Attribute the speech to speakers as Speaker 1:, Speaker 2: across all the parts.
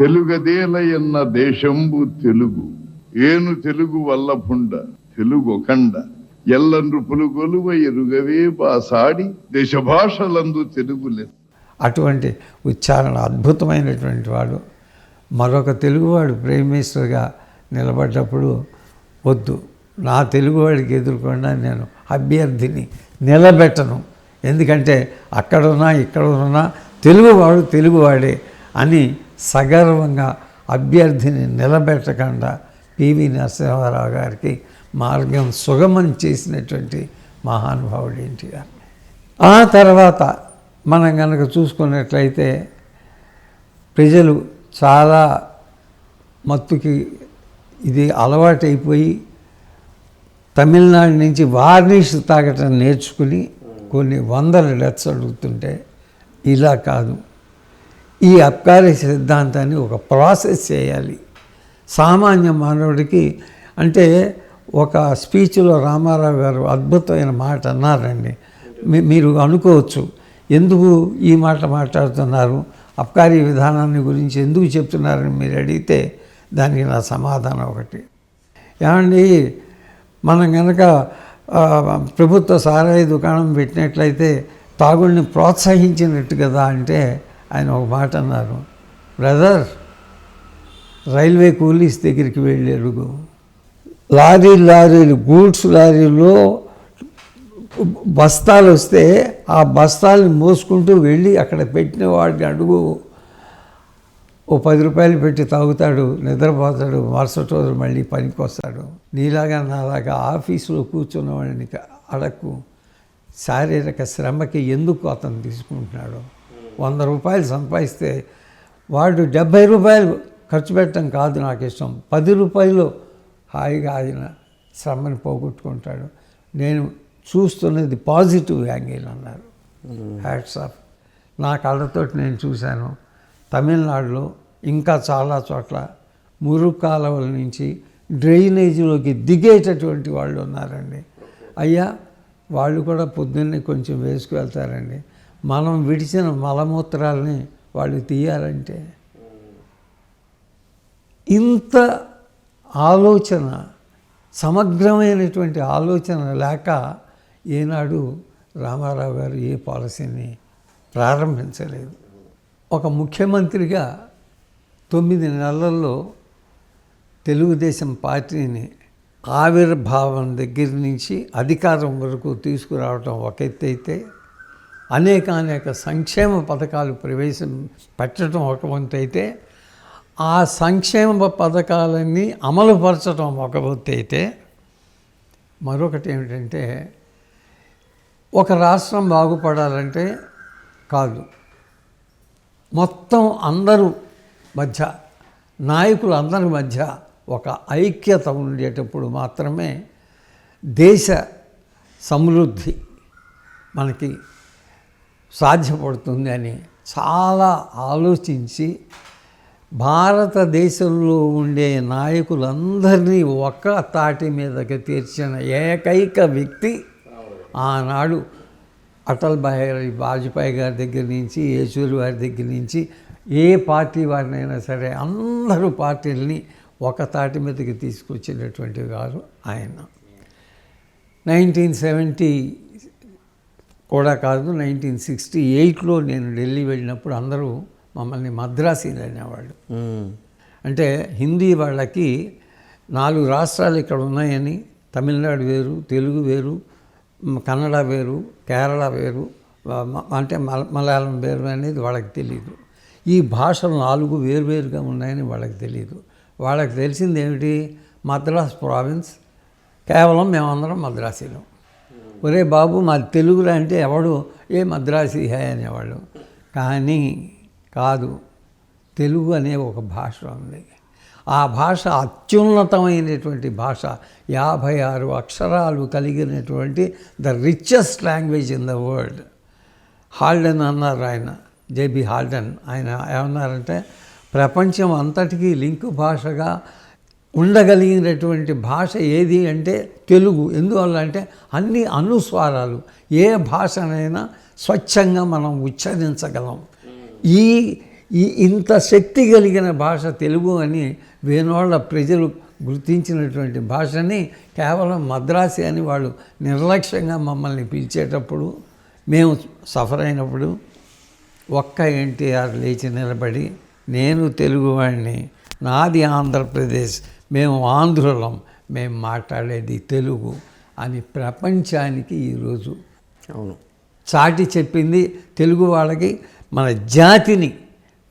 Speaker 1: తెలుగదేలయన్న దేశంబు తెలుగు ఏను తెలుగు వల్లభుండ తెలుగు కండ. ఎల్ల నృపులు గొలువ ఎరుగవే బాసాడి దేశ భాషలందు తెలుగు
Speaker 2: అటువంటి ఉచ్చారణ అద్భుతమైనటువంటి వాడు. మరొక తెలుగువాడు ప్రైమ్ నిలబడ్డప్పుడు వద్దు నా తెలుగువాడికి ఎదుర్కొన్నా నేను అభ్యర్థిని నిలబెట్టను. ఎందుకంటే అక్కడున్నా ఇక్కడ ఉన్నా తెలుగువాడు తెలుగువాడే అని సగర్వంగా అభ్యర్థిని నిలబెట్టకుండా పివి నరసింహారావు గారికి మార్గం సుగమం చేసినటువంటి మహానుభావుడు ఎన్టీఆర్. ఆ తర్వాత మనం కనుక చూసుకున్నట్లయితే ప్రజలు చాలా మత్తుకి ఇది అలవాటైపోయి తమిళనాడు నుంచి వార్నిష్ తాగటం నేర్చుకుని కొన్ని వందల డెత్స్ అడుగుతుంటే ఇలా కాదు. ఈ అబ్కారీ సిద్ధాంతాన్ని ఒక ప్రాసెస్ చేయాలి. సామాన్య మానవుడికి అంటే ఒక స్పీచ్లో రామారావు గారు అద్భుతమైన మాట అన్నారండి. మీ- మీరు అనుకోవచ్చు ఎందుకు ఈ మాట మాట్లాడుతున్నారు? అబ్కారీ విధానాన్ని గురించి ఎందుకు చెప్తున్నారని మీరు అడిగితే దానికి నా సమాధానం ఒకటి. ఏమండి? మనం కనుక ప్రభుత్వ సారాయి దుకాణం పెట్టినట్లయితే తాగుడిని ప్రోత్సహించినట్టు కదా అంటే ఆయన ఒక మాట అన్నారు బ్రదర్ రైల్వే కూలీస్ దగ్గరికి వెళ్ళి అడుగు. లారీ లారీలు గూడ్స్ లారీలో బస్తాలు వస్తే ఆ బస్తాలను మోసుకుంటూ వెళ్ళి అక్కడ పెట్టిన వాడిని అడుగు. ఓ పది రూపాయలు పెట్టి తాగుతాడు నిద్రపోతాడు మరుసటి రోజు మళ్ళీ పనికి వస్తాడు నీలాగా నాలాగా ఆఫీసులో కూర్చున్న వాడిని అడక్కు. శారీరక శ్రమకి ఎందుకు అతను తీసుకుంటున్నాడు? వంద రూపాయలు సంపాదిస్తే వాడు డెబ్భై రూపాయలు ఖర్చు పెట్టడం కాదు నాకు ఇష్టం. పది రూపాయలు హాయిగా ఆయన శ్రమని పోగొట్టుకుంటాడు. నేను చూస్తున్నది పాజిటివ్ యాంగిల్ అన్నారు. హ్యాట్స్ ఆఫ్ నా కళ్ళతోటి నేను చూశాను. తమిళనాడులో ఇంకా చాలా చోట్ల మురుగు కాలువల నుంచి డ్రైనేజీలోకి దిగేటటువంటి వాళ్ళు ఉన్నారండి. అయ్యా వాళ్ళు కూడా పొద్దున్నే కొంచెం వేసుకువెళ్తారండి. మనం విడిచిన మలమూత్రాలని వాళ్ళు తీయాలంటే ఇంత ఆలోచన సమగ్రమైనటువంటి ఆలోచన లేక ఏనాడు రామారావు గారు ఏ పాలసీని ప్రారంభించలేదు. ఒక ముఖ్యమంత్రిగా తొమ్మిది నెలల్లో తెలుగుదేశం పార్టీని ఆవిర్భావం దగ్గర నుంచి అధికారం వరకు తీసుకురావటం ఒక ఎత్తు అయితే అనేక అనేక సంక్షేమ పథకాలు ప్రవేశం పెట్టడం ఒక వంతు అయితే ఆ సంక్షేమ పథకాలన్నీ అమలుపరచడం ఒక వంతు అయితే మరొకటి ఏమిటంటే ఒక రాష్ట్రం బాగుపడాలంటే కాదు. మొత్తం అందరూ మధ్య నాయకులు అందరి మధ్య ఒక ఐక్యత ఉండేటప్పుడు మాత్రమే దేశ సమృద్ధి మనకి సాధ్యపడుతుంది అని చాలా ఆలోచించి భారతదేశంలో ఉండే నాయకులందరినీ ఒక్క తాటి మీదకి తీర్చిన ఏకైక వ్యక్తి ఆనాడు అటల్ బిహారీ వాజ్పేయి గారి దగ్గర నుంచి యేచూరి వారి దగ్గర నుంచి ఏ పార్టీ వారినైనా సరే అందరూ పార్టీలని ఒక తాటి మీదకి తీసుకొచ్చినటువంటి వారు ఆయన. నైన్టీన్ సెవెంటీ కూడా కాదు నైన్టీన్ సిక్స్టీ ఎయిట్లో నేను ఢిల్లీ వెళ్ళినప్పుడు అందరూ మమ్మల్ని మద్రాసీలు అనేవాళ్ళు. అంటే హిందీ వాళ్ళకి నాలుగు రాష్ట్రాలు ఇక్కడ ఉన్నాయని తమిళనాడు వేరు తెలుగు వేరు కన్నడ వేరు కేరళ వేరు అంటే మల మలయాళం వేరు అనేది వాళ్ళకి తెలియదు ఈ భాషలు నాలుగు వేరువేరుగా ఉన్నాయని వాళ్ళకి తెలియదు వాళ్ళకి తెలిసింది ఏమిటి? మద్రాస్ ప్రావిన్స్. కేవలం మేమందరం మద్రాసీలం. ఒరే బాబు మా తెలుగులో అంటే ఎవడు? ఏ మద్రాసి హే అనేవాళ్ళు. కానీ కాదు తెలుగు అనే ఒక భాష ఉంది. ఆ భాష అత్యున్నతమైనటువంటి భాష. యాభై ఆరు అక్షరాలు కలిగినటువంటి the richest language in the world Haldane అన్నారు ఆయన జేబి హాల్డెన్. ఆయన ఏమన్నారంటే ప్రపంచం అంతటికీ లింక్ భాషగా ఉండగలిగినటువంటి భాష ఏది అంటే తెలుగు. ఎందువల్ల అంటే అన్ని అనుస్వారాలు. ఏ భాషనైనా స్వచ్ఛంగా మనం ఉచ్చరించగలం. ఈ ఈ ఇంత శక్తి కలిగిన భాష తెలుగు అని వేనోళ్ళ ప్రజలు గుర్తించినటువంటి భాషని కేవలం మద్రాసి అని వాళ్ళు నిర్లక్ష్యంగా మమ్మల్ని పిలిచేటప్పుడు మేము సఫర్ అయినప్పుడు ఒక్క ఎన్టీఆర్ లేచి నిలబడి నేను తెలుగువాడిని నాది ఆంధ్రప్రదేశ్. మేము ఆంధ్రులం మేము మాట్లాడేది తెలుగు అని ప్రపంచానికి ఈరోజు
Speaker 3: అవును.
Speaker 2: చాటి చెప్పింది తెలుగు వాళ్ళకి మన జాతిని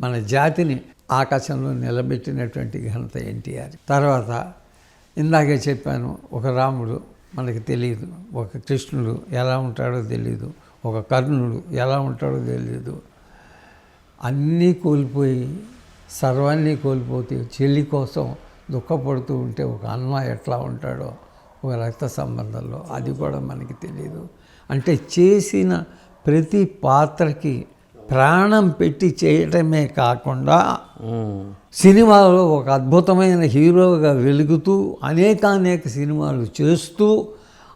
Speaker 2: మన జాతిని ఆకాశంలో నిలబెట్టినటువంటి ఘనత ఎన్టీఆర్. తర్వాత ఇందాకే చెప్పాను ఒక రాముడు మనకి తెలియదు ఒక కృష్ణుడు ఎలా ఉంటాడో తెలియదు ఒక కర్ణుడు ఎలా ఉంటాడో తెలియదు అన్నీ కోల్పోయి సర్వాన్ని కోల్పోతే చెల్లి కోసం దుఃఖపడుతూ ఉంటే ఒక అన్న ఎట్లా ఉంటాడో ఒక రక్త సంబంధంలో అది కూడా మనకి తెలియదు అంటే చేసిన ప్రతి పాత్రకి ప్రాణం పెట్టి చేయటమే కాకుండా. సినిమాలో ఒక అద్భుతమైన హీరోగా వెలుగుతూ అనేక అనేక సినిమాలు చేస్తూ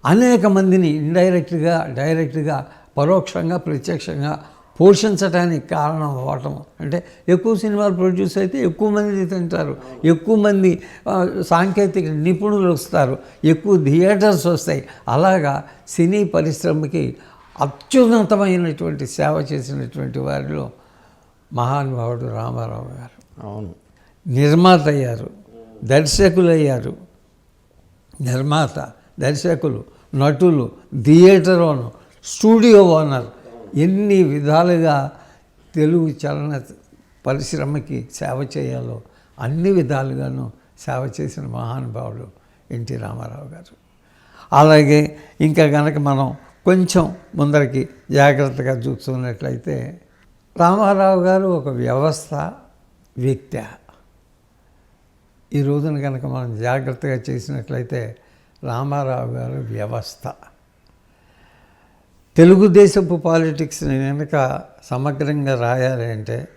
Speaker 2: అనేక మందిని ఇండైరెక్ట్గా డైరెక్ట్గా పరోక్షంగా ప్రత్యక్షంగా పోషించడానికి కారణం అవ్వటం. అంటే ఎక్కువ సినిమాలు ప్రొడ్యూస్ అయితే ఎక్కువ మంది తింటారు. ఎక్కువ మంది సాంకేతిక నిపుణులు వస్తారు. ఎక్కువ థియేటర్స్ వస్తాయి. అలాగా సినీ పరిశ్రమకి అత్యున్నతమైనటువంటి సేవ చేసినటువంటి వారిలో మహానుభావుడు రామారావు గారు.
Speaker 3: అవును.
Speaker 2: నిర్మాత అయ్యారు దర్శకులు అయ్యారు నిర్మాత దర్శకులు నటులు థియేటర్ ఓనర్ స్టూడియో ఓనర్ ఎన్ని విధాలుగా తెలుగు చలన పరిశ్రమకి సేవ చేయాలో అన్ని విధాలుగాను సేవ చేసిన మహానుభావుడు ఎన్టీ రామారావు గారు. అలాగే ఇంకా కనుక మనం కొంచెం ముందరికి జాగ్రత్తగా చూస్తున్నట్లయితే రామారావు గారు ఒక వ్యవస్థ వ్యక్తి. ఈ రోజున కనుక మనం జాగ్రత్తగా చేసినట్లయితే రామారావు గారు వ్యవస్థ. తెలుగుదేశపు పాలిటిక్స్ని వెనుక సమగ్రంగా రాయాలి అంటే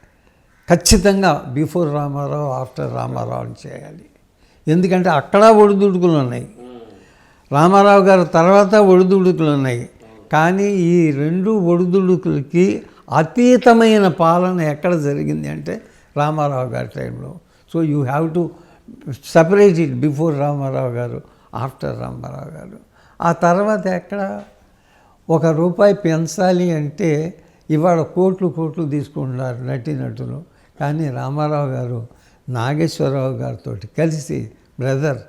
Speaker 2: ఖచ్చితంగా బిఫోర్ రామారావు ఆఫ్టర్ రామారావు అని చేయాలి. ఎందుకంటే అక్కడ ఒడిదుడుకులు ఉన్నాయి. రామారావు గారు తర్వాత ఒడిదుడుకులు ఉన్నాయి. కానీ ఈ రెండు ఒడిదుడుకులకి అతీతమైన పాలన ఎక్కడ జరిగింది అంటే రామారావు గారి టైంలో. So you have to separate it before Rama Rao garu after Rama Rao గారు. ఆ తర్వాత ఎక్కడ ఒక రూపాయి పెంచాలి అంటే ఇవాళ కోట్లు కోట్లు తీసుకుంటున్నారు నటీనటులు కానీ రామారావు గారు నాగేశ్వరరావు గారితో కలిసి బ్రదర్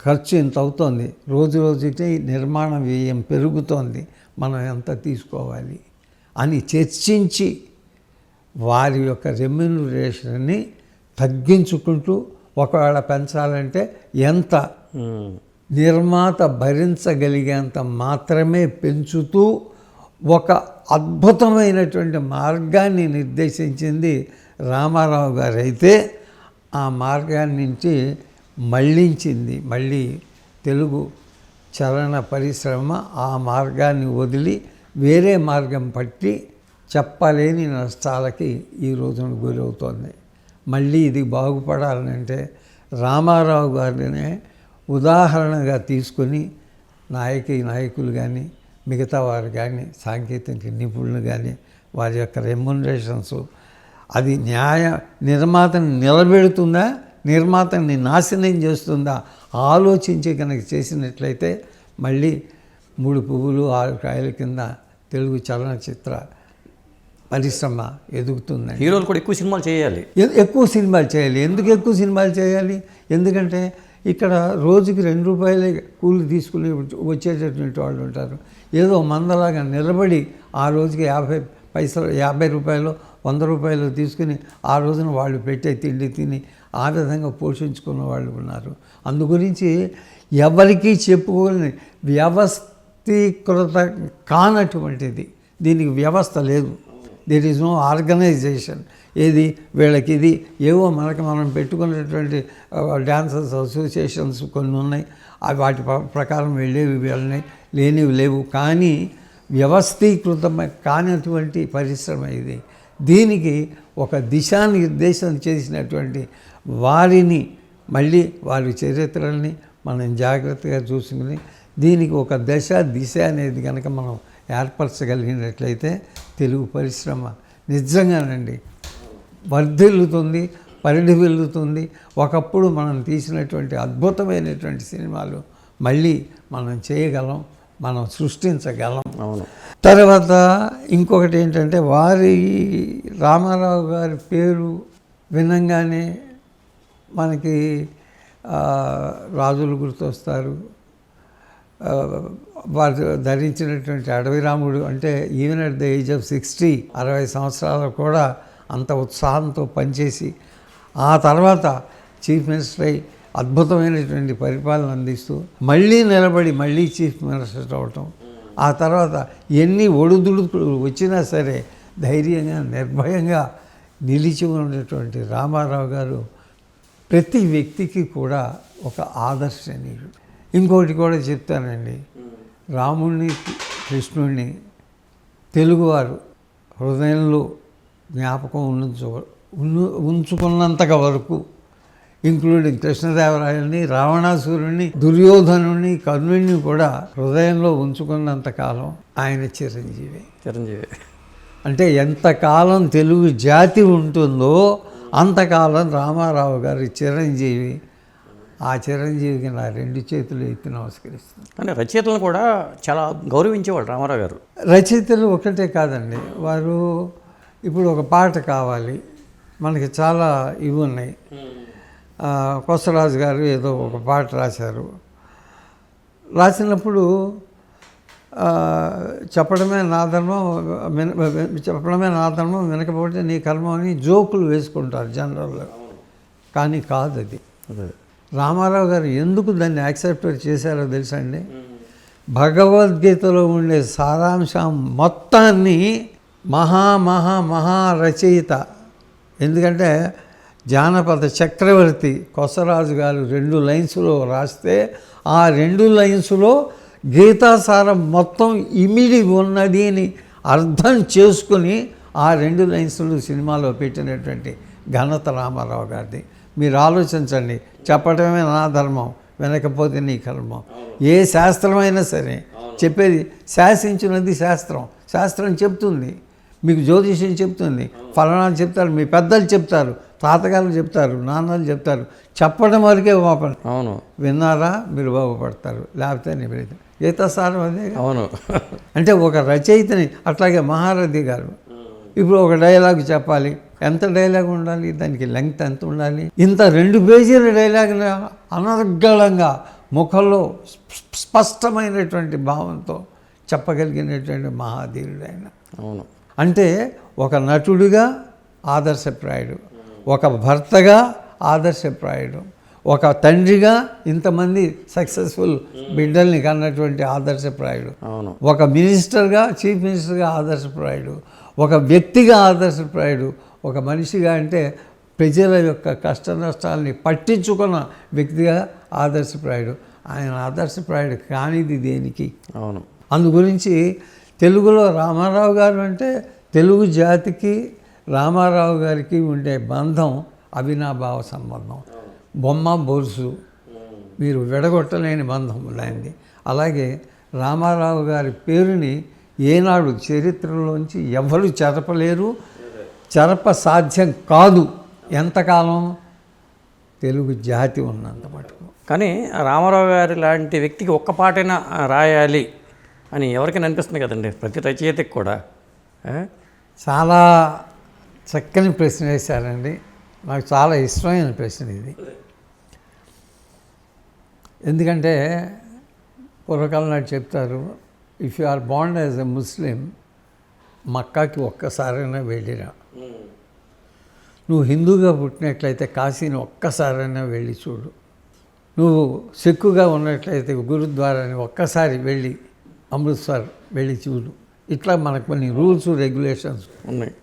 Speaker 2: ఖర్చు ఇంత అవుతోంది. రోజు రోజుకి నిర్మాణ వ్యయం పెరుగుతోంది. మనం ఎంత తీసుకోవాలి అని చర్చించి వారి యొక్క రెమ్యునరేషన్ని తగ్గించుకుంటూ ఒకవేళ పెంచాలంటే ఎంత నిర్మాత భరించగలిగేంత మాత్రమే పెంచుతూ ఒక అద్భుతమైనటువంటి మార్గాన్ని నిర్దేశించింది రామారావు గారు అయితే ఆ మార్గాన్ని నుంచి మళ్ళించింది మళ్ళీ తెలుగు చలన పరిశ్రమ ఆ మార్గాన్ని వదిలి వేరే మార్గం పట్టి చెప్పలేని నష్టాలకి ఈ రోజున గురవుతోంది. మళ్ళీ ఇది బాగుపడాలంటే రామారావు గారినే ఉదాహరణగా తీసుకొని నాయకి నాయకులు కానీ మిగతా వారు కానీ సాంకేతిక నిపుణులు కానీ వారి యొక్క రెమ్యునరేషన్స్ అది న్యాయ నిర్మాతని నిలబెడుతుందా నిర్మాతని నాశనం చేస్తుందా ఆలోచించి కనుక చేసినట్లయితే మళ్ళీ మూడు పువ్వులు ఆరు కాయల కింద తెలుగు చలనచిత్ర పరిశ్రమ ఎదుగుతుందండి.
Speaker 3: హీరోలు కూడా ఎక్కువ సినిమాలు చేయాలి.
Speaker 2: ఎక్కువ సినిమాలు చేయాలి. ఎందుకు ఎక్కువ సినిమాలు చేయాలి? ఎందుకంటే ఇక్కడ రోజుకి రెండు రూపాయలే కూలి తీసుకుని వచ్చేటటువంటి వాళ్ళు ఉంటారు. ఏదో మందలాగా నిలబడి ఆ రోజుకి యాభై పైసలు యాభై రూపాయలు వంద రూపాయలు తీసుకుని ఆ రోజున వాళ్ళు పెట్టే తిండి తిని ఆ విధంగా పోషించుకున్న వాళ్ళు ఉన్నారు. అందు గురించి ఎవరికీ చెప్పుకోని వ్యవస్థీకృత కానటువంటిది. దీనికి వ్యవస్థ లేదు. దేర్ ఈజ్ నో ఆర్గనైజేషన్ ఏది వీళ్ళకి ఇది ఏవో మనకి మనం పెట్టుకున్నటువంటి డ్యాన్సర్స్ అసోసియేషన్స్ కొన్ని ఉన్నాయి. అవి వాటి ప్రకారం వెళ్ళేవి వెళ్ళినాయి లేనివి లేవు. కానీ వ్యవస్థీకృతం కానటువంటి పరిశ్రమ ఇది. దీనికి ఒక దిశానిర్దేశం చేసినటువంటి వారిని మళ్ళీ వారి చరిత్రల్ని మనం జాగ్రత్తగా చూసుకుని దీనికి ఒక దశ దిశ అనేది కనుక మనం ఏర్పరచగలిగినట్లయితే తెలుగు పరిశ్రమ నిజంగానండి వర్ధిల్లుతుంది పరిధి వెళ్తుంది ఒకప్పుడు మనం తీసినటువంటి అద్భుతమైనటువంటి సినిమాలు మళ్ళీ మనం చేయగలం మనం సృష్టించగలం.
Speaker 3: అవును.
Speaker 2: తర్వాత ఇంకొకటి ఏంటంటే వారి రామారావు గారి పేరు వినంగానే మనకి రాజులు గుర్తొస్తారు. వారు ధరించినటువంటి అడవి రాముడు అంటే even at the age of sixty అరవై సంవత్సరాలు కూడా అంత ఉత్సాహంతో పనిచేసి ఆ తర్వాత చీఫ్ మినిస్టర్ అయి అద్భుతమైనటువంటి పరిపాలన అందిస్తూ మళ్ళీ నిలబడి మళ్ళీ చీఫ్ మినిస్టర్ అవటం ఆ తర్వాత ఎన్ని ఒడుదుడుకులు వచ్చినా సరే ధైర్యంగా నిర్భయంగా నిలిచి ఉన్నటువంటి రామారావు గారు ప్రతి వ్యక్తికి కూడా ఒక ఆదర్శనీయుడు. ఇంకోటి కూడా చెప్తానండి. రాముణ్ణి కృష్ణుణ్ణి తెలుగువారు హృదయంలో జ్ఞాపకం ఉంచు ఉంచుకున్నంతగా వరకు ఇంక్లూడింగ్ కృష్ణదేవరాయల్ని రావణాసురుణ్ణి దుర్యోధనుణ్ణి కర్ణుణ్ణి కూడా హృదయంలో ఉంచుకున్నంత కాలం ఆయన చిరంజీవి.
Speaker 3: చిరంజీవి.
Speaker 2: అంటే ఎంతకాలం తెలుగు జాతి ఉంటుందో అంతకాలం రామారావు గారి చిరంజీవి ఆ చిరంజీవికి నా రెండు చేతులు ఎత్తి నమస్కరిస్తుంది
Speaker 3: కానీ రచయితలను కూడా చాలా గౌరవించేవాళ్ళు రామారావు గారు.
Speaker 2: రచయితలు ఒకటే కాదండి వారు ఇప్పుడు ఒక పాట కావాలి. మనకి చాలా ఇవి ఉన్నాయి. కొసరాజు గారు ఏదో ఒక పాట రాశారు. రాసినప్పుడు చెప్పడమే నా ధర్మం విన చెప్పడమే నా ధర్మం వినకపోతే నీ కర్మం అని జోకులు వేసుకుంటారు జనరల్గా. కానీ కాదు
Speaker 3: అది.
Speaker 2: రామారావు గారు ఎందుకు దాన్ని యాక్సెప్ట్ చేశారో తెలుసా అండి? భగవద్గీతలో ఉండే సారాంశం మొత్తాన్ని మహా మహా మహా రచయిత. ఎందుకంటే జానపద చక్రవర్తి కొసరాజు గారు రెండు లైన్స్లో రాస్తే ఆ రెండు లైన్స్లో గీతాసారం మొత్తం ఇమిడి ఉన్నది అని అర్థం చేసుకుని ఆ రెండు లైన్స్లు సినిమాలో పెట్టినటువంటి ఘనత రామారావు గారిది. మీరు ఆలోచించండి చెప్పడమే నా ధర్మం వినకపోతే నీ కర్మం. ఏ శాస్త్రమైనా సరే చెప్పేది శాసించినది శాస్త్రం. శాస్త్రం చెప్తుంది. మీకు జ్యోతిష్యం చెప్తుంది. ఫలానాలు చెప్తారు మీ పెద్దలు చెప్తారు తాతగారు చెప్తారు నాన్నలు చెప్తారు. చెప్పడం వరకే పాపం
Speaker 3: అవును.
Speaker 2: విన్నారా? మీరు బాగుపడతారు. లేకపోతే నిబిడత గీతాసారం అదే
Speaker 3: అవును.
Speaker 2: అంటే ఒక రచయితని అట్లాగే మహారథి గారు. ఇప్పుడు ఒక డైలాగ్ చెప్పాలి. ఎంత డైలాగ్ ఉండాలి? దానికి లెంగ్త్ ఎంత ఉండాలి? ఇంత రెండు పేజీల డైలాగ్ అనర్గళంగా ముఖంలో స్ప- స్పష్టమైనటువంటి భావంతో చెప్పగలిగినటువంటి మహాధీరుడు ఆయన
Speaker 3: అవును.
Speaker 2: అంటే ఒక నటుడిగా ఆదర్శప్రాయుడు ఒక భర్తగా ఆదర్శప్రాయుడు ఒక తండ్రిగా ఇంతమంది సక్సెస్ఫుల్ బిడ్డల్ని కన్నటువంటి ఆదర్శప్రాయుడు
Speaker 3: అవును.
Speaker 2: ఒక మినిస్టర్గా చీఫ్ మినిస్టర్గా ఆదర్శప్రాయుడు ఒక వ్యక్తిగా ఆదర్శప్రాయుడు ఒక మనిషిగా అంటే ప్రజల యొక్క కష్ట నష్టాలని పట్టించుకున్న వ్యక్తిగా ఆదర్శప్రాయుడు. ఆయన ఆదర్శప్రాయుడు కానిది దేనికి?
Speaker 3: అవును.
Speaker 2: అందు గురించి తెలుగులో రామారావు గారు అంటే తెలుగు జాతికి రామారావు గారికి ఉండే బంధం అవినాభావ సంబంధం. బొమ్మ బొరుసు. మీరు విడగొట్టలేని బంధం ఉన్నాయండి అలాగే రామారావు గారి పేరుని ఏనాడు చరిత్రలోంచి ఎవరు చెరపలేరు? చెరప సాధ్యం కాదు. ఎంతకాలం? తెలుగు జాతి ఉన్నంత మటుకు.
Speaker 3: కానీ రామారావు గారి లాంటి వ్యక్తికి ఒక్క పాటైనా రాయాలి. అని ఎవరికైనా అనిపిస్తుంది కదండి. ప్రతి రచయితకి కూడా?
Speaker 2: చాలా చక్కని ప్రశ్న వేశారండి. నాకు చాలా ఇష్టమైన ప్రశ్న ఇది. ఎందుకంటే పూర్వకాలం నాటి చెప్తారు ఇఫ్ యు ఆర్ బాండ్ యాజ్ ఎ ముస్లిం మక్కాకి ఒక్కసారైనా వెళ్ళిరా. నువ్వు హిందూగా పుట్టినట్లయితే కాశీని ఒక్కసారైనా వెళ్ళి చూడు. నువ్వు సిక్కుగా ఉన్నట్లయితే గురుద్వారాని ఒక్కసారి వెళ్ళి అమృత్సర్ వెళ్ళి చూడు. ఇట్లా మనకు కొన్ని రూల్స్ రెగ్యులేషన్స్
Speaker 3: ఉన్నాయి.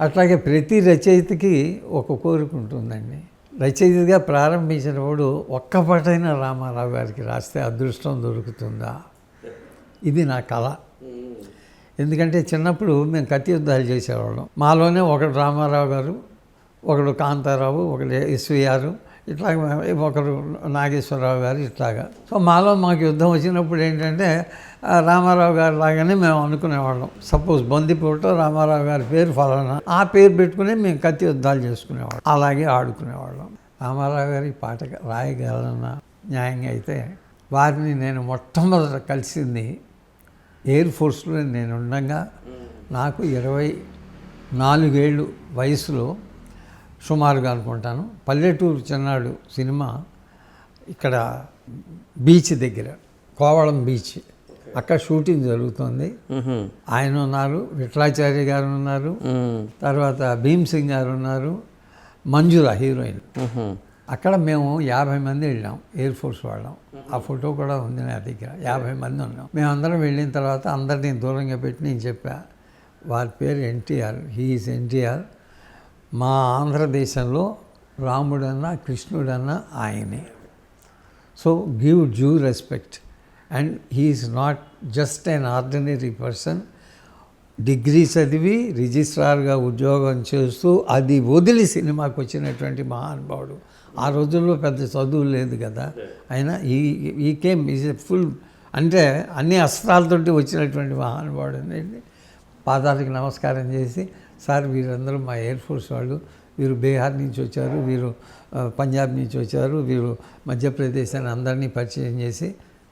Speaker 2: అట్లాగే ప్రతి రచయితకి ఒక కోరిక ఉంటుందండి. రచయితగా ప్రారంభించినప్పుడు ఒక్క పాటైనా రామారావు గారికి రాస్తే అదృష్టం దొరుకుతుందా? ఇది నా కళ ఎందుకంటే చిన్నప్పుడు మేము కత్తి యుద్ధాలు చేసేవాళ్ళం. మాలోనే ఒకడు రామారావు గారు ఒకడు కాంతారావు ఒకడు ఎస్విఆర్ ఇట్లాగ ఒకరు నాగేశ్వరరావు గారు ఇట్లాగా. సో మాలో మాకు యుద్ధం వచ్చినప్పుడు ఏంటంటే రామారావు గారు లాగానే మేము అనుకునేవాళ్ళం. సపోజ్ బందిపూట రామారావు గారి పేరు ఫలానా ఆ పేరు పెట్టుకుని మేము కత్తి యుద్ధాలు చేసుకునేవాళ్ళం. అలాగే ఆడుకునేవాళ్ళం. రామారావు గారి పాట రాయగలన? న్యాయంగా అయితే వారిని నేను మొట్టమొదట కలిసింది ఎయిర్ ఫోర్స్లో నేను ఉండగా నాకు ఇరవై నాలుగేళ్ళు వయసులో సుమారుగా అనుకుంటాను. పల్లెటూరు చిన్నాడు సినిమా ఇక్కడ బీచ్ దగ్గర కోవళం బీచ్. అక్కడ షూటింగ్ జరుగుతుంది. ఆయన ఉన్నారు విఠలాచార్య గారు ఉన్నారు. తర్వాత భీమ్ సింగ్ గారు ఉన్నారు మంజుల హీరోయిన్. అక్కడ మేము యాభై మంది వెళ్ళాం ఎయిర్ ఫోర్స్ వాళ్ళం. ఆ ఫోటో కూడా ఉంది నా దగ్గర యాభై మంది ఉన్నాం. మేమందరం వెళ్ళిన తర్వాత అందరినీ దూరంగా పెట్టి నేను చెప్పా వారి పేరు ఎన్టీఆర్ హీఈస్ ఎన్టీఆర్. మా ఆంధ్రదేశంలో రాముడన్నా కృష్ణుడన్నా ఆయనే. So give due respect and he is not just an ordinary person degree చదివి రిజిస్ట్రార్గా ఉద్యోగం చేస్తూ అది వదిలి సినిమాకి వచ్చినటువంటి మహానుభావుడు. ఆ రోజుల్లో పెద్ద చదువు లేదు కదా. అయినా ఈ ఈ కేమ్ ఈజ్ ఫుల్ అంటే అన్ని అస్త్రాలతోటి వచ్చినటువంటి మహానుభావుడు అనేది పాదాలకు నమస్కారం చేసి సార్ వీరందరూ మా ఎయిర్ ఫోర్స్ వాళ్ళు. వీరు బీహార్ నుంచి వచ్చారు వీరు పంజాబ్ నుంచి వచ్చారు వీరు మధ్యప్రదేశ్ అని అందరినీ పరిచయం చేసి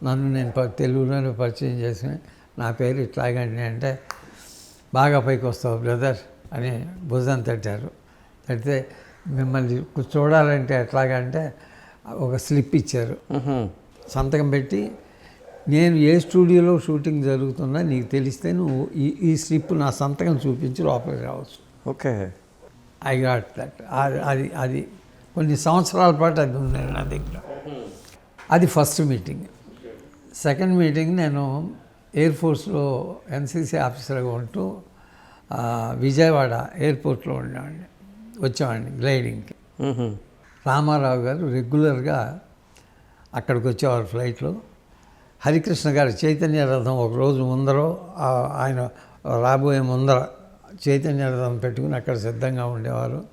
Speaker 2: నన్ను నేను తెలుగులోనే పరిచయం చేసి నా పేరు ఇట్లాగండి అంటే బాగా పైకి వస్తావు బ్రదర్ అని భుజం తట్టారు. తడితే మిమ్మల్ని చూడాలంటే ఎట్లాగంటే ఒక స్లిప్ ఇచ్చారు. సంతకం పెట్టి నేను ఏ స్టూడియోలో షూటింగ్ జరుగుతున్నా నీకు తెలిస్తే నువ్వు ఈ ఈ స్లిప్ నా సంతకం చూపించి లోపలికి రావచ్చు.
Speaker 3: ఓకే.
Speaker 2: I got that. అది అది అది కొన్ని సంవత్సరాల పాటు అది ఉంది నా దగ్గర. అది ఫస్ట్ మీటింగ్. సెకండ్ మీటింగ్ నేను ఎయిర్ ఫోర్స్లో ఎన్సీసీ ఆఫీసర్గా ఉంటూ విజయవాడ ఎయిర్పోర్ట్లో ఉండేవాడిని. వచ్చేవాడిని గ్లైడింగ్కి. రామారావు గారు రెగ్యులర్గా అక్కడికి వచ్చేవారు ఫ్లైట్లో. హరికృష్ణ గారి చైతన్య రథం ఒక రోజు ముందర ఆయన రాబోయే ముందర చైతన్య రథం పెట్టుకుని అక్కడ సిద్ధంగా ఉండేవారు.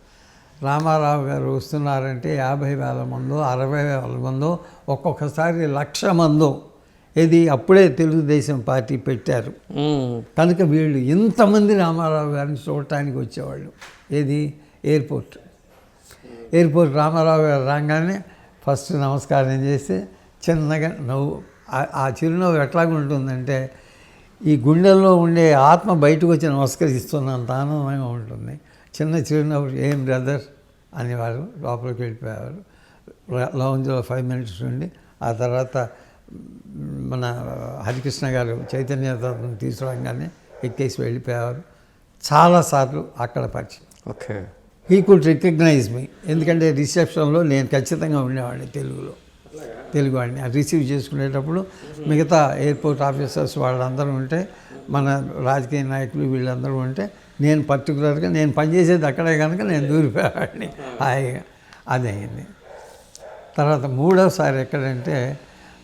Speaker 2: రామారావు గారు వస్తున్నారంటే యాభై వేల మందో అరవై వేల మందో ఒక్కొక్కసారి లక్ష మందో. ఇది అప్పుడే తెలుగుదేశం పార్టీ పెట్టారు. కనుక వీళ్ళు ఇంతమంది రామారావు గారిని చూడటానికి వచ్చేవాళ్ళు. ఏది? ఎయిర్పోర్ట్. ఎయిర్పోర్ట్ రామారావు గారు రాగానే ఫస్ట్ నమస్కారం చేసి చిన్నగా నవ్వు ఆ- చిరునవ్వు ఎట్లాగ ఉంటుందంటే ఈ గుండెల్లో ఉండే ఆత్మ బయటకు వచ్చి నమస్కరిస్తున్నంత ఆనందంగా ఉంటుంది. చిన్న చిరునవ్వు ఏం బ్రదర్? అనేవారు లోపలికి వెళ్ళిపోయేవారు. లౌంజ్లో ఫైవ్ మినిట్స్ ఉండి ఆ తర్వాత మన హరికృష్ణ గారు చైతన్య తీసుకురాగానే ఎక్కేసి వెళ్ళిపోయేవారు. చాలాసార్లు అక్కడ పరిచయం.
Speaker 3: Okay.
Speaker 2: He could recognise me ఎందుకంటే రిసెప్షన్లో నేను ఖచ్చితంగా ఉండేవాడిని తెలుగులో. తెలుగు వాడిని. రిసీవ్ చేసుకునేటప్పుడు మిగతా ఎయిర్పోర్ట్ ఆఫీసర్స్ వాళ్ళందరూ ఉంటే మన రాజకీయ నాయకులు వీళ్ళందరూ ఉంటే నేను పర్టికులర్గా నేను పనిచేసేది అక్కడే కనుక నేను దూరిపోయేవాడిని. హాయిగా అదే అయింది. తర్వాత మూడోసారి ఎక్కడంటే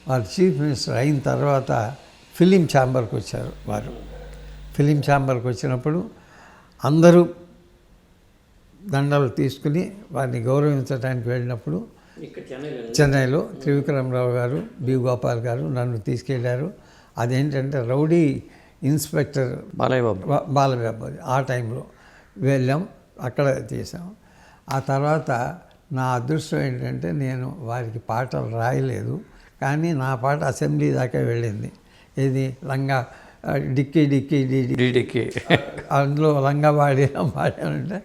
Speaker 2: వారు చీఫ్ మినిస్టర్ అయిన తర్వాత ఫిలిం ఛాంబర్కి వచ్చారు వారు. ఫిలిం ఛాంబర్కి వచ్చినప్పుడు అందరూ దండలు తీసుకుని వారిని గౌరవించడానికి వెళ్ళినప్పుడు చెన్నైలో త్రివిక్రమరావు గారు బి. గోపాల్ గారు నన్ను తీసుకెళ్ళారు. అదేంటంటే రౌడీ ఇన్స్పెక్టర్
Speaker 3: బాలయ్య బాబు
Speaker 2: బా- బాలబాబు ఆ టైంలో వెళ్ళాం అక్కడ చేసాం ఆ తర్వాత నా అదృష్టం ఏంటంటే నేను వారికి పాటలు రాయలేదు కానీ నా పాట అసెంబ్లీ దాకా వెళ్ళింది. ఇది లంగా డిక్కి డిక్కి డి డి-
Speaker 3: డీడీకి
Speaker 2: అందులో లంగా పాడి పాడానంటే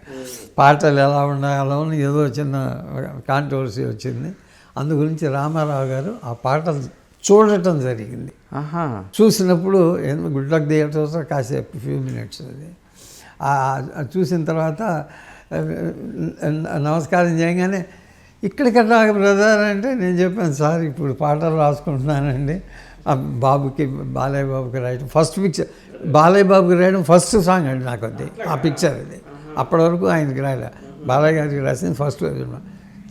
Speaker 2: పాటలు ఎలా ఉండాలో అని ఏదో చిన్న కాంట్రవర్సీ వచ్చింది. అందు గురించి రామారావు గారు ఆ పాటలు చూడటం జరిగింది. చూసినప్పుడు గుడ్ లక్ థియేటర్స్ కాసేపు ఫ్యూ మినిట్స్ అది. చూసిన తర్వాత నమస్కారం చేయగానే ఇక్కడికి బ్రదర్ అంటే నేను చెప్పాను సార్ ఇప్పుడు పాటలు రాసుకుంటున్నానండి. బాబుకి బాలయ్య బాబుకి రాయడం ఫస్ట్ పిక్చర్ బాలయ్య బాబుకి రాయడం ఫస్ట్ సాంగ్ అండి నాకు అది ఆ పిక్చర్ అది. అప్పటి వరకు ఆయనకి రాయలే. బాలయ్య గారికి రాసింది ఫస్ట్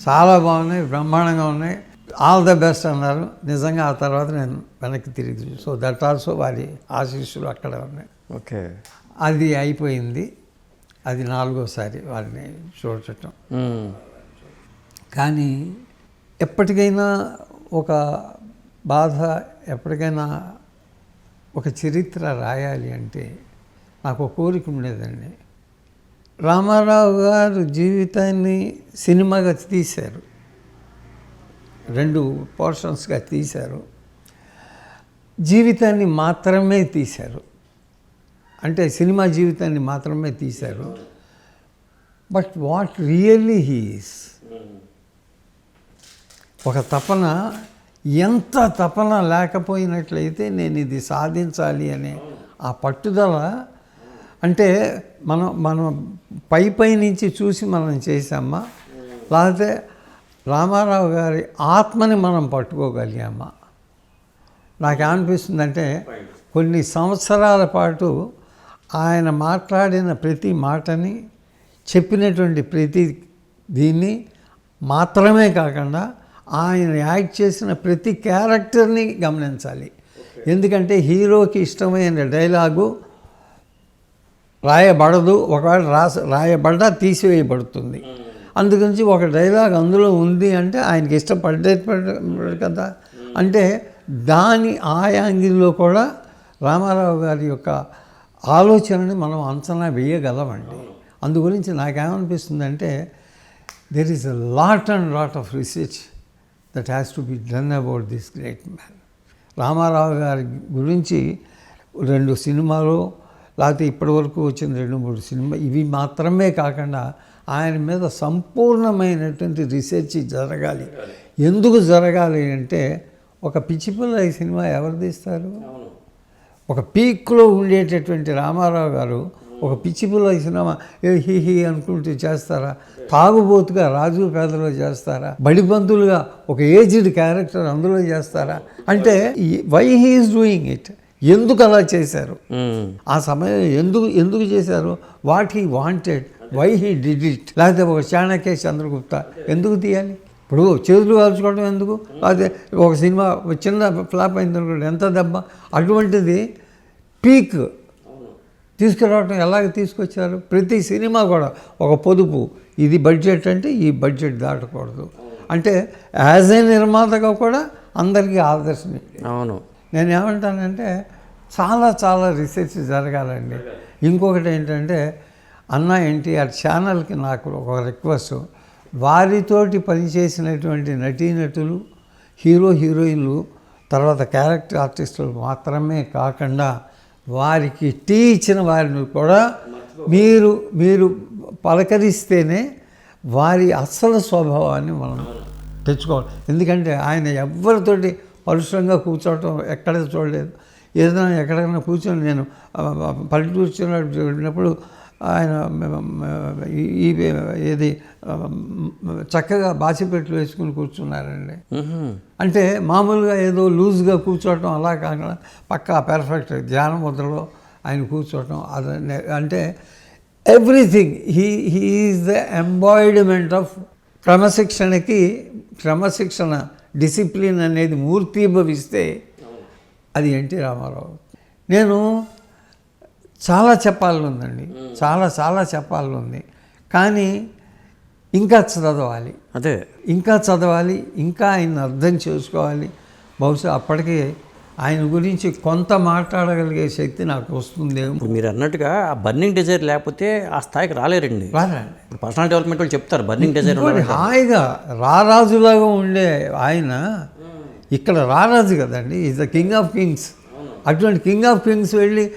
Speaker 2: చాలా బాగున్నాయి బ్రహ్మాండంగా ఉన్నాయి. ఆల్ ద బెస్ట్ అన్నారు. నిజంగా ఆ తర్వాత నేను వెనక్కి తిరిగి సో దట్ ఆల్సో వారి ఆశీస్సులు అక్కడ ఉన్నాయి.
Speaker 3: ఓకే.
Speaker 2: అది అయిపోయింది. అది నాలుగోసారి వారిని చూడటం. కానీ ఎప్పటికైనా ఒక బాధ ఎప్పటికైనా ఒక చరిత్ర రాయాలి అంటే నాకు కోరిక ఉండేదండి. రామారావు గారు జీవితాన్ని సినిమాగా తీశారు. రెండు పోర్షన్స్గా తీశారు. జీవితాన్ని మాత్రమే తీశారు. అంటే సినిమా జీవితాన్ని మాత్రమే తీశారు. బట్ వాట్ రియల్లీ హీస్ ఒక తపన ఎంత తపన లేకపోయినట్లయితే నేను ఇది సాధించాలి అనే ఆ పట్టుదల అంటే మనం మనం పై పై నుంచి చూసి మనం చేసామా లేకపోతే రామారావు గారి ఆత్మని మనం పట్టుకోగలిగామా? నాకేమనిపిస్తుందంటే కొన్ని సంవత్సరాల పాటు ఆయన మాట్లాడిన ప్రతి మాటని చెప్పినటువంటి ప్రతి దీన్ని మాత్రమే కాకుండా ఆయన యాక్ట్ చేసిన ప్రతి క్యారెక్టర్ని గమనించాలి. ఎందుకంటే హీరోకి ఇష్టమైన డైలాగు రాయబడదు ఒకవేళ రాస రాయబడ్డా తీసివేయబడుతుంది. అందుగురించి ఒక డైలాగ్ అందులో ఉంది అంటే ఆయనకి ఇష్టపడ్డే పడ్డ- కదా. అంటే దాని ఆ యాంగిల్లో కూడా రామారావు గారి యొక్క ఆలోచనని మనం అంచనా వేయగలమండి. అందు గురించి నాకేమనిపిస్తుందంటే there is a lot and lot of research that has to be done about this great man Rama Rao గారి గురించి రెండు సినిమాలు లేకపోతే ఇప్పటివరకు వచ్చిన రెండు మూడు సినిమా ఇవి మాత్రమే కాకుండా ఆయన మీద సంపూర్ణమైనటువంటి రీసెర్చ్ జరగాలి. ఎందుకు జరగాలి అంటే ఒక పిచ్చిపిల్ల ఈ సినిమా ఎవరు తీస్తారు ఒక పీక్లో ఉండేటటువంటి రామారావు గారు ఒక పిచ్చిపిల్ల ఈ సినిమా ఏ హీ హీ అనుకుంటూ చేస్తారా? తాగుబోతుగా రాజు పేదలో చేస్తారా? బడిబంతులుగా ఒక ఏజ్డ్ క్యారెక్టర్ అందులో చేస్తారా? అంటే వై హీఈస్ డూయింగ్ ఇట్ ఎందుకు అలా చేశారు. ఆ సమయం ఎందుకు ఎందుకు చేశారు? What he wanted why he did it లేకపోతే ఒక చాణక్య చంద్రగుప్త ఎందుకు తీయాలి? ఇప్పుడు చేతులు కాల్చుకోవడం ఎందుకు? లేకపోతే ఒక సినిమా చిన్న ఫ్లాప్ అయింది అనుకోండి ఎంత దెబ్బ? అటువంటిది పీక్ తీసుకురావడం ఎలాగ తీసుకొచ్చారు? ప్రతి సినిమా కూడా ఒక పొదుపు. ఇది బడ్జెట్ అంటే ఈ బడ్జెట్ దాటకూడదు. అంటే యాజ్ ఏ నిర్మాతగా కూడా అందరికీ ఆదర్శం
Speaker 3: అవును.
Speaker 2: నేను ఏమంటానంటే చాలా చాలా రీసెర్చ్ జరగాలండి. ఇంకొకటి ఏంటంటే అన్న ఎన్టీఆర్ ఛానల్కి నాకు ఒక రిక్వెస్ట్. వారితోటి పనిచేసినటువంటి నటీనటులు హీరో హీరోయిన్లు తర్వాత క్యారెక్టర్ ఆర్టిస్టులు మాత్రమే కాకుండా వారికి టీ ఇచ్చిన వారిని కూడా మీరు మీరు పలకరిస్తేనే వారి అసలు స్వభావాన్ని మనం తెచ్చుకోవాలి. ఎందుకంటే ఆయన ఎవరితోటి పరుషంగా కూర్చోవటం ఎక్కడ చూడలేదు. ఏదైనా ఎక్కడైనా కూర్చొని నేను ఆ, పల్లెటూరు వెళ్ళినప్పుడు ఆయన ఈ- ఏది చక్కగా బాసిపెట్లు వేసుకుని కూర్చున్నారండి. అంటే మామూలుగా ఏదో లూజ్గా కూర్చోవటం అలా కాకుండా పక్కా పెర్ఫెక్ట్ ధ్యాన ముద్రలో ఆయన కూర్చోవటం అది అంటే everything he he is the embodiment of క్రమశిక్షణకి క్రమశిక్షణ డిసిప్లిన్ అనేది మూర్తీభవిస్తే అది ఎన్టీ రామారావు నేను చాలా చెప్పాలని ఉందండి చాలా చాలా చెప్పాలని ఉంది కానీ ఇంకా చదవాలి.
Speaker 3: అదే.
Speaker 2: ఇంకా చదవాలి ఇంకా ఆయన అర్థం చేసుకోవాలి. బహుశా అప్పటికి ఆయన గురించి కొంత మాట్లాడగలిగే శక్తి నాకు
Speaker 3: ఇప్పుడు మీరు అన్నట్టుగా ఆ బర్నింగ్ డిజైర్ లేకపోతే ఆ స్థాయికి రాలేరండి. ఇప్పుడు పర్సనల్ డెవలప్మెంట్ వాళ్ళు చెప్తారు బర్నింగ్ డిజైర్
Speaker 2: హాయిగా రారాజులాగా ఉండే ఆయన ఇక్కడ రారాజు కదండి. Is the king of kings అటువంటి కింగ్ ఆఫ్ కింగ్స్ వెళ్ళి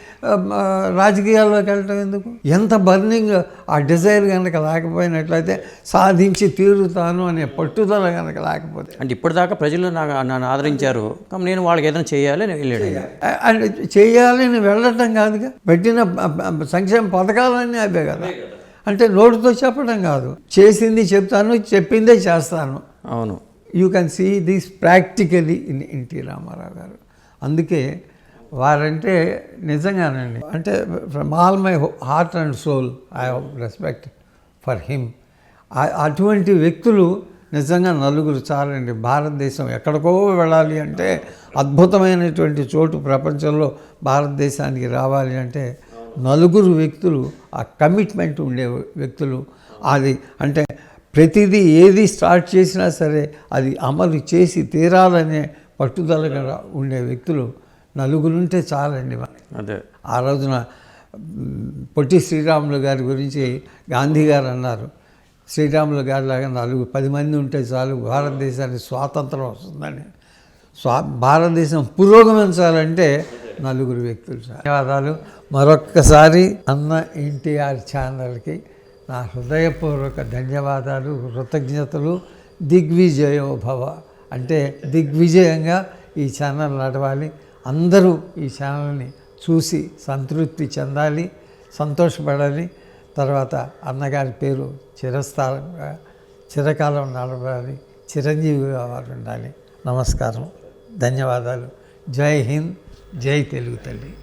Speaker 2: రాజకీయాల్లోకి వెళ్ళటం ఎందుకు? ఎంత బర్నింగ్ ఆ డిజైర్ కనుక లేకపోయినట్లయితే సాధించి తీరుతాను అనే పట్టుదల కనుక లేకపోతే.
Speaker 3: అంటే ఇప్పటిదాకా ప్రజలు నాకు నన్ను ఆదరించారు. కాబట్టి నేను వాళ్ళకి ఏదైనా చేయాలి అని వెళ్ళాడు.
Speaker 2: అండ్ చేయాలని వెళ్ళటం కాదుగా. పెట్టిన సంక్షేమ పథకాలన్నీ అవే కదా. అంటే నోటితో చెప్పడం కాదు. చేసింది చెప్తాను చెప్పిందే చేస్తాను.
Speaker 3: అవును.
Speaker 2: You can see this practically in NT Rama Rao garu. అందుకే వారంటే నిజంగానండి. అంటే from all my heart and soul I respect for him. అటువంటి వ్యక్తులు నిజంగా నలుగురు చాలండి. భారతదేశం ఎక్కడికో వెళ్ళాలి అంటే అద్భుతమైనటువంటి చోటు ప్రపంచంలో భారతదేశానికి రావాలి అంటే నలుగురు వ్యక్తులు ఆ కమిట్మెంట్ ఉండే వ్యక్తులు అది అంటే ప్రతిదీ ఏది స్టార్ట్ చేసినా సరే అది అమలు చేసి తీరాలనే పట్టుదలగా ఉండే వ్యక్తులు నలుగురుంటే చాలండి మనకి
Speaker 3: అదే.
Speaker 2: ఆ రోజున పొట్టి శ్రీరాములు గారి గురించి గాంధీ గారు అన్నారు. శ్రీరాములు గారి లాగా నలుగురు పది మంది ఉంటే చాలు భారతదేశానికి స్వాతంత్రం వస్తుందని. స్వా భారతదేశం పురోగమించాలంటే నలుగురు వ్యక్తులు. ధన్యవాదాలు. మరొక్కసారి అన్న ఎన్టీఆర్ ఛానల్కి నా హృదయపూర్వక ధన్యవాదాలు కృతజ్ఞతలు. దిగ్విజయో భవ అంటే దిగ్విజయంగా ఈ ఛానల్ నడవాలి. అందరూ ఈ ఛానల్ని చూసి సంతృప్తి చెందాలి సంతోషపడాలి. తర్వాత అన్నగారి పేరు చిరస్థానంగా చిరకాలం నడవాలి చిరంజీవిగా వారు ఉండాలి. నమస్కారం. ధన్యవాదాలు. జై హింద్ జై తెలుగు తల్లి.